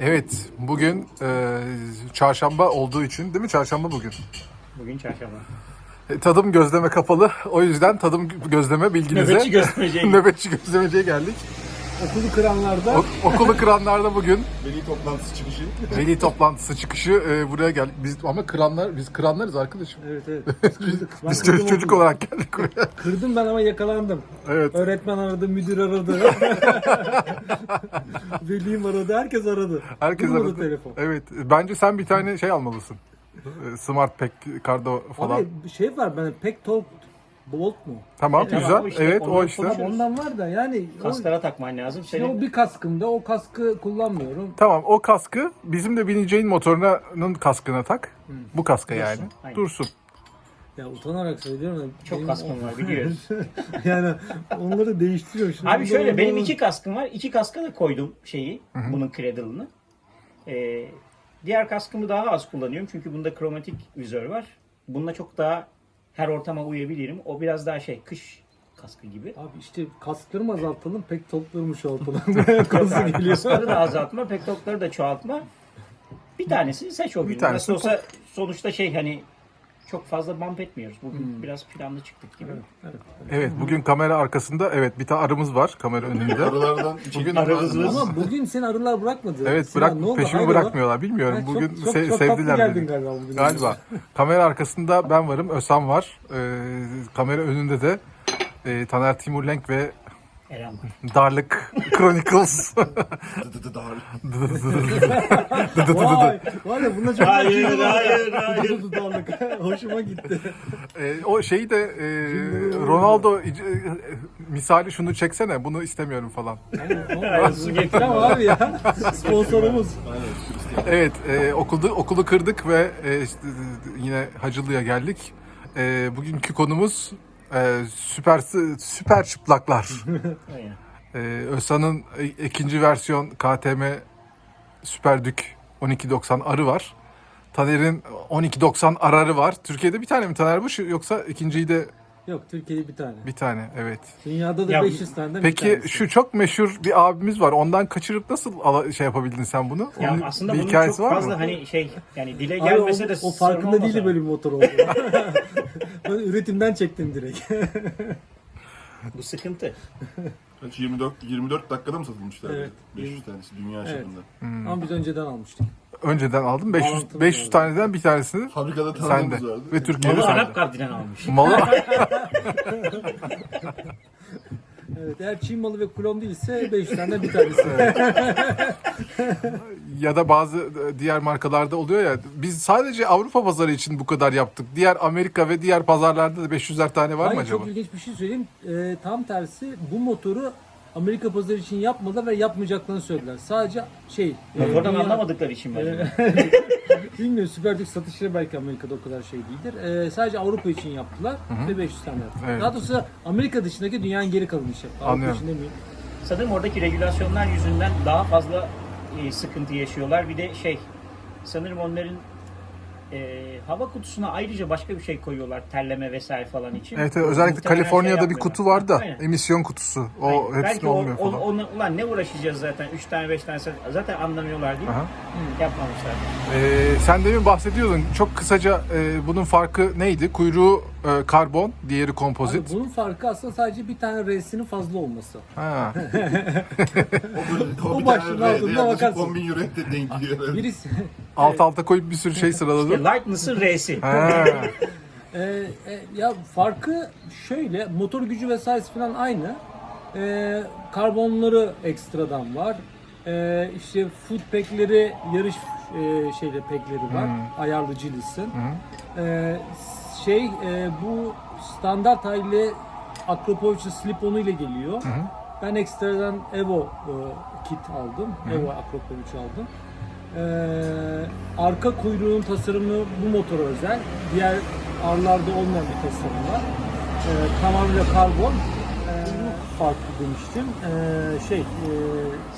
Evet, bugün e, çarşamba olduğu için değil mi? Çarşamba bugün. Bugün çarşamba. E, tadım gözleme kapalı. O yüzden tadım gözleme bilginize. Nöbetçi gözlemeciye Nöbetçi gözlemeciye geldik. Okulu kıranlarda O- okulu kıranlarda bugün Veli toplantısı çıkışı. veli toplantısı çıkışı e, buraya geldik. Biz ama kıranlar biz kıranlarız arkadaşım. evet evet biz kırdık. Ben Biz kırdım çocuk, çocuk okulu. olarak geldik buraya. Kırdım ben ama yakalandım. Evet. Öğretmen aradı, müdür aradı. Velim aradı, herkes aradı. Herkes Durmadı aradı. telefon. Evet. Bence sen bir tane şey almalısın. E, Smart Pack, Cardo falan. Abi bir şey var bende pek talk Bolt mu? tamam, Evet, güzel. o işte, evet, o ondan işte. Tamam ondan var da yani o, Kaslara takman lazım. şimdi o Senin bir kaskımda o kaskı kullanmıyorum. Tamam o kaskı bizim de bineceğin motorunun kaskına tak. Bu kaska yani. aynen. Dursun. Ya utanarak söylüyorum da. çok benim kaskın var biliyoruz. yani onları değiştiriyorum. Şimdi Abi şöyle benim iki kaskım var. İki kaska da koydum şeyi. Bunun cradle'ını. Ee, diğer kaskımı daha az kullanıyorum. Çünkü bunda kromatik vizör var. Bununla çok daha her ortama uyabilirim. O biraz daha şey kış kaskı gibi. Abi işte kasklarımı azaltalım, pek toplarımı çoğaltalım. Konusu geliyor. Kaskları da azaltma, pektokları da çoğaltma. Bir tanesini seç o gün. tanesini Nasıl olsa sonuçta şey hani çok fazla bump etmiyoruz. Bugün biraz planlı çıktık gibi. Evet bugün kamera arkasında evet bir tane arımız var kamera önünde. Aralardan Bugün Aramızda- Ama bugün seni arılar bırakmadı. evet Sinan, bırak oldu? peşimi bırakmıyorlar bilmiyorum. Ha, çok- bugün çok, se- çok sevdiler geldin beni. galiba bugün. Galiba. kamera arkasında ben varım, Ösam var. Ee, kamera önünde de e, Taner Timurlenk ve Eren var. Darlık Chronicles. Vay, var ya buna çok Hayır, hayır, hayır. Dudağlık. Hoşuma gitti. Ee, o şeyi de e, Ronaldo e, misali şunu çeksene bunu istemiyorum falan. Su getir ama abi ya. Sponsorumuz. Evet, e, okulda okulu kırdık ve e, işte, yine Hacılı'ya geldik. E, bugünkü konumuz e, süper süper çıplaklar. Aynen. e, Ösan'ın ikinci versiyon KTM Süper Dük 1290 arı var. Taner'in 1290 ararı var. Türkiye'de bir tane mi Taner bu yoksa ikinciyi de Yok Türkiye'de bir tane. bir tane evet. Dünyada da Ya, 500 tane bir Peki şu çok meşhur bir abimiz var. Ondan kaçırıp nasıl ala- şey yapabildin sen bunu? Ya Onun aslında bir bunun hikayesi çok var fazla mı? hani şey yani dile Abi gelmese o, de o sorun farkında değildi böyle bir motor oldu. ben üretimden çektim direkt. Bu sıkıntı. Kaç 24 24 dakikada mı satılmışlar? Evet. 500 tanesi dünya Evet. çapında. Ama biz önceden almıştık. Önceden aldım. 500 Bağlantımız 500 oldu. taneden bir tanesini Fabrikada sende tanıdığımız vardı. ve Türkiye'de Malı sende. Arap Kadri'den almış. Malı Evet, eğer Çin malı ve klon değilse 500 tane bir tanesi. ya da bazı e, diğer markalarda oluyor ya. Biz sadece Avrupa pazarı için bu kadar yaptık. Diğer Amerika ve diğer pazarlarda da 500'ler tane var mı Hayır, acaba? çok ilginç bir şey söyleyeyim. Ee, tam tersi bu motoru Amerika pazarı için yapmadılar ve yapmayacaklarını söylediler. Sadece şey... e, Motordan dünya- anlamadıkları için mi acaba? Bilmiyorum Super Duke satışları belki Amerika'da o kadar şey değildir. Ee, sadece Avrupa için yaptılar ve 500 tane yaptılar. Evet. Daha doğrusu Amerika dışındaki dünyanın geri kalanı iş yaptı. Avrupa Anlıyorum. için demeyeyim. Sanırım oradaki regülasyonlar yüzünden daha fazla e, sıkıntı yaşıyorlar. Bir de şey sanırım onların e, hava kutusuna ayrıca başka bir şey koyuyorlar terleme vesaire falan için. Evet, evet özellikle Muhtemelen Kaliforniya'da şey bir kutu var da Aynen. emisyon kutusu. O Aynen. hepsinde Belki olmuyor o, falan. onu- ulan ne uğraşacağız zaten 3 tane 5 tane zaten anlamıyorlar diye Aha. yapmamışlar. Ee, sen demin bahsediyordun. Çok kısaca e, bunun farkı neydi? Kuyruğu e, karbon, diğeri Abi kompozit. bunun farkı aslında sadece bir tane R'sinin fazla olması. Ha. O, O bir başlığın tane altında R'de yaklaşık bakarsın. 10 bin euro de denk geliyor. Birisi Alt alta koyup bir sürü şey sıraladım. Lightness'ın R'si. Ha. Ee, e, ya farkı şöyle motor gücü vesairesi falan aynı. Ee, karbonları ekstradan var. Ee, işte food pack'leri yarış e, şeyde pack'leri var. Ayarlı cilisin. Ee, şey e, bu standart haliyle Akropovic'in slip-on'u ile geliyor. Ben ekstradan Evo e, kit aldım. Evo Akropovic aldım. Ee, arka kuyruğun tasarımı bu motora özel. Diğer arlarda olmayan bir tasarım var. Ee, tamamıyla karbon. Ee, farklı demiştim. Ee, şey, e,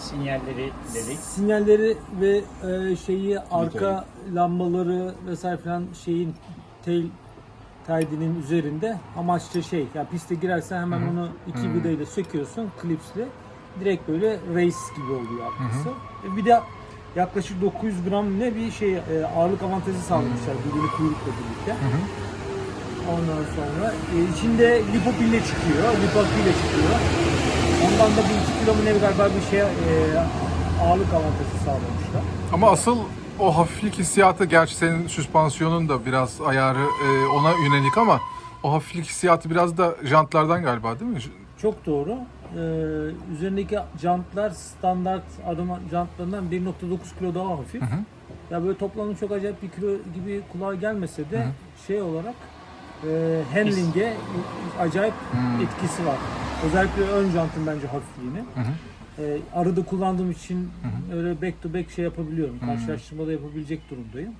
Sinyalleri dedik. sinyalleri ve e, şeyi arka lambaları vesaire falan şeyin tail tide'inin üzerinde amaçlı şey ya piste girersen hemen onu iki vidayla söküyorsun klipsle direkt böyle race gibi oluyor arkası. E, Bir de yaklaşık 900 gram ne bir şey ağırlık avantajı sağlamışlar böyle kuyrukla birlikte. Ondan sonra e, içinde lipopille çıkıyor, lipopille çıkıyor. Ondan da bir 2 kilo mu ne galiba bir şey e, ağırlık avantajı sağlamışlar. Ama asıl o hafiflik hissiyatı gerçi senin süspansiyonun da biraz ayarı e, ona yönelik ama o hafiflik hissiyatı biraz da jantlardan galiba değil mi? Çok doğru. Ee, üzerindeki jantlar standart adım jantlarından 1.9 kilo daha hafif. Ya böyle toplamda çok acayip bir kilo gibi kulağa gelmese de şey olarak e, handling'e acayip etkisi var. Özellikle ön jantın bence hafifliğini. E, arada kullandığım için öyle back to back şey yapabiliyorum. Karşılaştırmada yapabilecek durumdayım.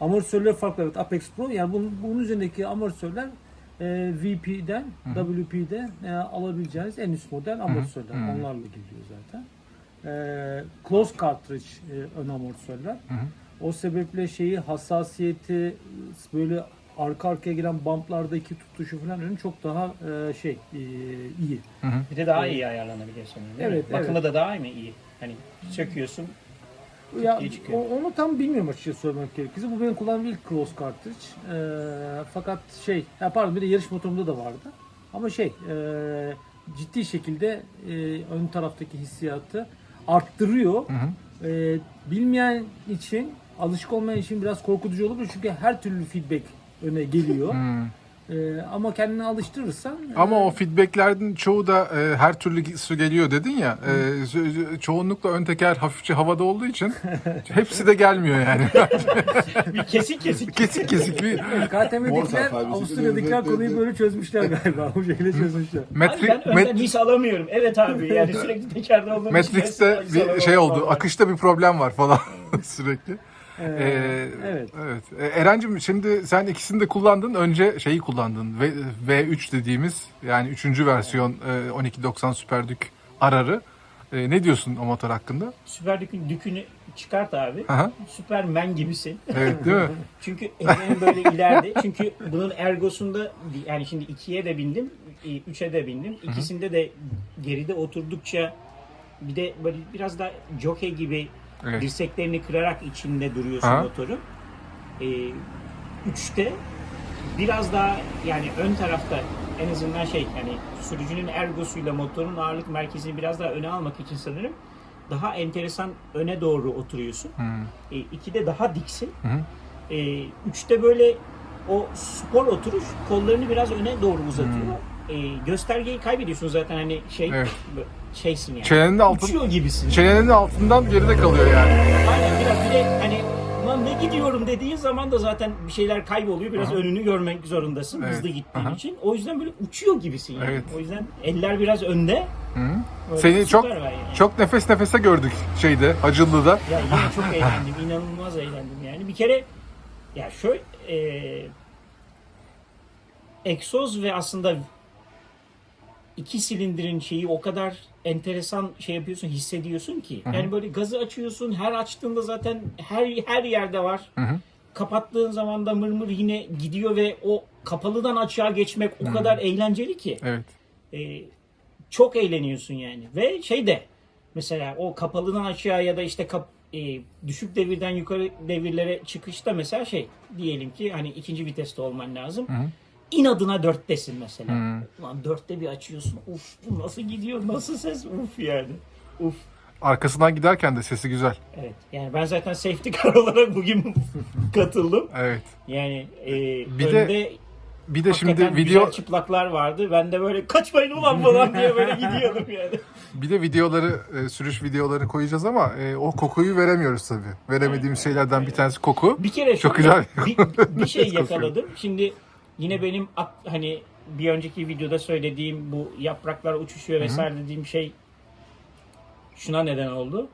Amortisörler farklı evet. Apex Pro yani bunun, bunun üzerindeki amortisörler e, VP'den, WP'den e, alabileceğiniz en üst model amortisörler. Onlarla geliyor zaten. E, close cartridge e, ön amortisörler. O sebeple şeyi hassasiyeti böyle arka arkaya gelen bumplardaki tutuşu falan ön çok daha e, şey e, iyi. Bir de daha iyi ayarlanabiliyor sanırım. değil mi? Evet, Bakımı evet. da daha iyi mi iyi? Hani söküyorsun. Ya, iyi çıkıyor. o- onu tam bilmiyorum açıkçası söylemek gerekirse. Bu benim kullandığım ilk close cartridge. E, fakat şey, ha pardon bir de yarış motorumda da vardı. Ama şey, e, ciddi şekilde e, ön taraftaki hissiyatı arttırıyor. E, bilmeyen için, alışık olmayan için biraz korkutucu olabilir. Çünkü her türlü feedback öne geliyor. E, ama kendini alıştırırsan e, Ama o feedbacklerin çoğu da e, her türlü su geliyor dedin ya. E, ço- çoğunlukla ön teker hafifçe havada olduğu için hepsi de gelmiyor yani. bir kesik kesik. kesik kesik bir KTM'dekiler. Avusturya'dakiler konuyu böyle çözmüşler galiba. Bu şekilde çözmüşler. Abi metri, ben önden met- his alamıyorum. Evet abi yani sürekli tekerde olduğum için Matrix'te bir şey oldu. Akışta bir problem var falan sürekli. Ee, Ee, evet. Evet. Ee, Eren'cim şimdi sen ikisini de kullandın. Önce şeyi kullandın. V, V3 dediğimiz yani üçüncü versiyon e, 1290 Super Duke ararı. E, ne diyorsun o motor hakkında? Süper Dük'ün dükünü çıkart abi. Aha. Süpermen gibisin. Evet değil mi? Çünkü ellerim böyle ileride. Çünkü bunun ergosunda yani şimdi ikiye de bindim, e, üçe de bindim. İkisinde de geride oturdukça bir de böyle biraz da jockey gibi Evet. dirseklerini kırarak içinde duruyorsun Aha. motorun. Ee, üçte biraz daha yani ön tarafta en azından şey yani sürücünün ergosuyla motorun ağırlık merkezini biraz daha öne almak için sanırım daha enteresan öne doğru oturuyorsun. E, ikide daha diksin. E, üçte böyle o spor oturuş kollarını biraz öne doğru uzatıyor. E, göstergeyi kaybediyorsun zaten hani şey Evet. Şeysin yani. Çenenin altın Uçuyor gibisin. çenenin altından geride kalıyor yani. Aynen biraz bir de hani lan ne gidiyorum dediğin zaman da zaten bir şeyler kayboluyor. Biraz önünü görmek zorundasın Evet. hızlı gittiğin Aha. için. O yüzden böyle uçuyor gibisin yani. Evet. O yüzden eller biraz önde. Böyle Seni çok süper yani. çok nefes nefese gördük şeyde Hacıllı'da. Ya yine çok eğlendim. inanılmaz eğlendim yani. Bir kere ya şöyle e, egzoz ve aslında iki silindirin şeyi o kadar enteresan şey yapıyorsun, hissediyorsun ki. Yani böyle gazı açıyorsun, her açtığında zaten her her yerde var. Kapattığın zaman da mırmır yine gidiyor ve o kapalıdan açığa geçmek o kadar eğlenceli ki. Evet. E, çok eğleniyorsun yani. Ve şey de mesela o kapalıdan açığa ya da işte kap, e, düşük devirden yukarı devirlere çıkışta mesela şey diyelim ki hani ikinci viteste olman lazım. İnadına dörttesin mesela. Ulan dörtte bir açıyorsun. Uf bu nasıl gidiyor? Nasıl ses? Uf yani. Uf. Arkasından giderken de sesi güzel. Evet. Yani ben zaten safety car olarak bugün katıldım. Evet. Yani e, Bir de önde Bir de şimdi video güzel çıplaklar vardı. Ben de böyle kaçmayın ulan falan diye böyle gidiyordum yani. Bir de videoları, e, sürüş videoları koyacağız ama e, o kokuyu veremiyoruz tabii. Veremediğimiz şeylerden bir tanesi koku. Bir kere Çok güzel. Bir, bir şey yakaladım. Şimdi yine benim hani bir önceki videoda söylediğim bu yapraklar uçuşuyor vesaire dediğim şey şuna neden oldu.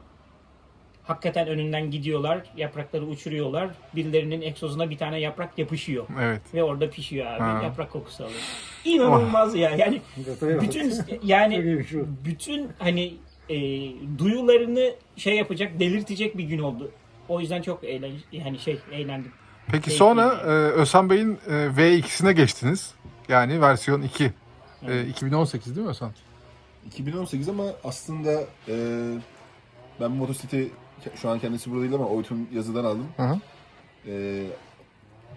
Hakikaten önünden gidiyorlar, yaprakları uçuruyorlar. Birilerinin egzozuna bir tane yaprak yapışıyor. Evet. Ve orada pişiyor abi. Ha. Yaprak kokusu alıyor. İnanılmaz ya. Yani bütün yani bu. bütün hani e, duyularını şey yapacak, delirtecek bir gün oldu. O yüzden çok eğlen yani şey eğlendim. Peki sonra e, Özhan Bey'in e, V2'sine geçtiniz. Yani versiyon 2. E, 2018 değil mi Özhan? 2018 ama aslında e, ben bu motosikleti şu an kendisi burada değil ama Oytun yazıdan aldım. Hı hı. Ee,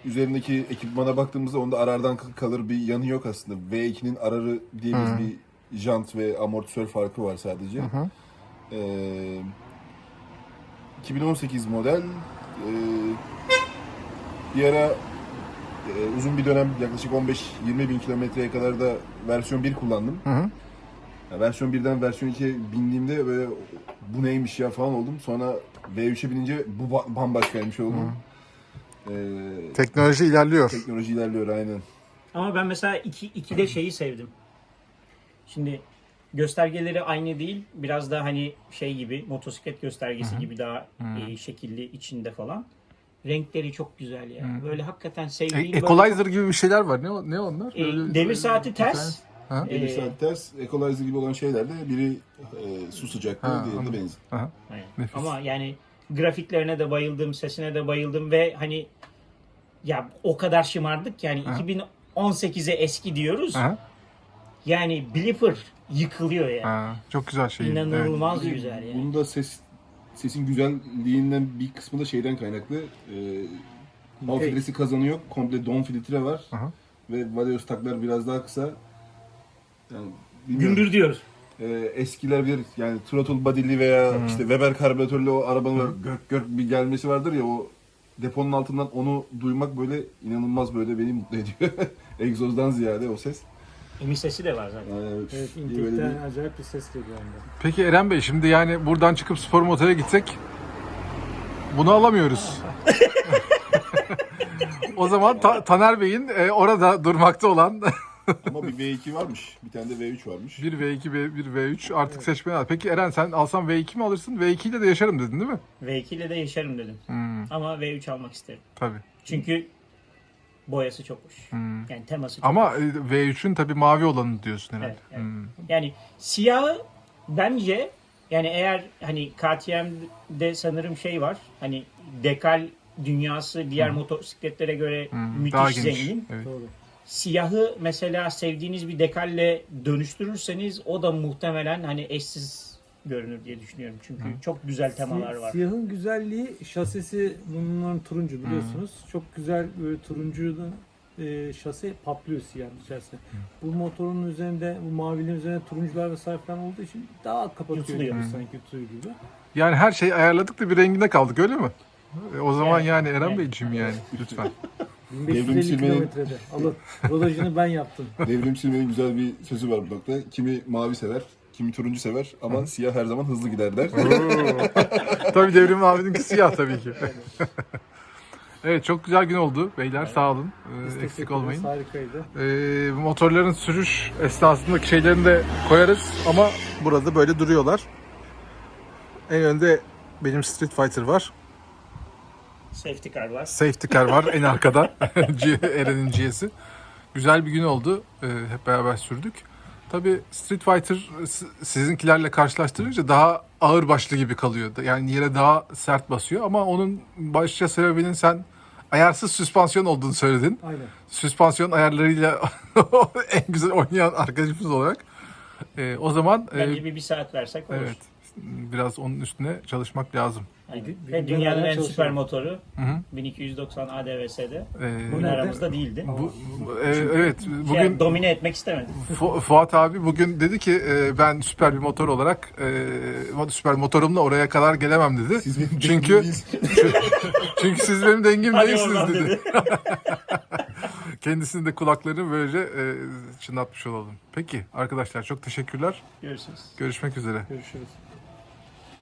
üzerindeki ekipmana baktığımızda onda arardan kalır bir yanı yok aslında. V2'nin ararı diye bir, bir jant ve amortisör farkı var sadece. hı. Ee, 2018 model. Ee, bir ara e, uzun bir dönem yaklaşık 15-20 bin kilometreye kadar da versiyon 1 kullandım. Hı hı. Ya versiyon 1'den versiyon 2'ye bindiğimde böyle bu neymiş ya falan oldum. Sonra V3'e binince bu ba- bambaşkaymış oldum. Ee, Teknoloji ilerliyor. teknoloji ilerliyor aynen. Ama ben mesela 2 iki, 2'de şeyi sevdim. Şimdi göstergeleri aynı değil. Biraz da hani şey gibi motosiklet göstergesi gibi daha e, şekilli içinde falan. Renkleri çok güzel ya. Böyle hakikaten E- sevdiğim böyle Equalizer gibi bir şeyler var. Ne o- ne onlar? E, Böyle- devir saati ters. Ha? E, Devir saat ters, equalizer gibi olan şeylerde biri e, su sıcaklığı, diğeri de anladım. benzin. Aha. Aynen. Nefis. Ama yani grafiklerine de bayıldım, sesine de bayıldım ve hani ya o kadar şımardık ki yani 2018'e eski diyoruz. Aha. Yani Blipper yıkılıyor yani. Ha, çok güzel şey. Evet. İnanılmaz güzel yani. Bunda ses sesin güzelliğinden bir kısmı da şeyden kaynaklı. E, hava Hey. filtresi kazanıyor. Komple don filtre var. Aha. Ve Valios taklar biraz daha kısa. Yani bilmiyorum. Gümbür diyor. e, eskiler bir yani throttle body'li veya işte Weber karbüratörlü o arabanın böyle gök gök bir gelmesi vardır ya o deponun altından onu duymak böyle inanılmaz böyle beni mutlu ediyor. Egzozdan ziyade o ses. Emi sesi de var zaten. Yani Evet, böyle intekten bir acayip bir ses geliyor onda. Peki Eren Bey şimdi yani buradan çıkıp spor motora gitsek bunu alamıyoruz. o zaman Ta- Taner Bey'in e, orada durmakta olan ama bir V2 varmış. Bir tane de V3 varmış. 1 V2, V- 1 V3 artık seçmeni al. Peki Eren sen alsan V2 mi alırsın? V2 ile de yaşarım dedin değil mi? V2 ile de yaşarım dedim. Hmm, Ama V3 almak isterim. tabii. Çünkü boyası çok hoş. Yani teması çok Ama hoş. e, V3'ün tabii mavi olanı diyorsun herhalde. Evet, evet. Hmm. Yani siyahı bence yani eğer hani KTM'de sanırım şey var. Hani dekal dünyası diğer motosikletlere göre müthiş Daha geniş. zengin. Evet. Doğru. Siyahı mesela sevdiğiniz bir dekalle dönüştürürseniz o da muhtemelen hani eşsiz görünür diye düşünüyorum. Çünkü çok güzel temalar var. Siyahın güzelliği şasisi bunların turuncu biliyorsunuz. Çok güzel böyle turuncu e, şase patlıyor siyahın içerisinde. Bu motorun üzerinde, bu mavinin üzerinde turuncular vesaire falan olduğu için daha kapatıyor gibi sanki yutuyor gibi. Yani her şeyi ayarladık da bir renginde kaldık öyle mi? E, o zaman Evet. yani Eren Evet. Beyciğim yani lütfen. 1550 Devrimciliğin- kilometrede. Alın. Rodajını ben yaptım. Devrim Silme'nin güzel bir sözü var bu nokta. Kimi mavi sever, kimi turuncu sever ama siyah her zaman hızlı gider der. tabii Devrim abinin siyah tabii ki. evet çok güzel gün oldu beyler sağ olun. Ee, eksik olmayın. Harikaydı. Ee, motorların sürüş esnasındaki şeylerini de koyarız ama burada böyle duruyorlar. En önde benim Street Fighter var. Safety car var. Safety car var en arkada. Eren'in G'si. Güzel bir gün oldu. Ee, hep beraber sürdük. Tabii Street Fighter s- sizinkilerle karşılaştırınca daha ağır başlı gibi kalıyor. Yani yere daha sert basıyor ama onun başlıca sebebinin sen ayarsız süspansiyon olduğunu söyledin. Aynen. Süspansiyon ayarlarıyla en güzel oynayan arkadaşımız olarak. Ee, o zaman e, Bence bir, bir saat versek olur. evet biraz onun üstüne çalışmak lazım. Ve gün dünyanın en süper motoru hı. 1290 ADVS'de. Ee, Bu Bugün nerede? aramızda değildi. bu, bu- e, evet Bugün bugün domine etmek istemedim. Fu- Fuat abi bugün dedi ki e, ben süper bir motor olarak e, süper motorumla oraya kadar gelemem dedi. Siz benim çünkü çünkü siz benim dengim Hadi değilsiniz dedi. dedi. Kendisinin de kulaklarını böylece e, çınlatmış olalım. Peki arkadaşlar çok teşekkürler. Görüşürüz. Görüşmek üzere. Görüşürüz.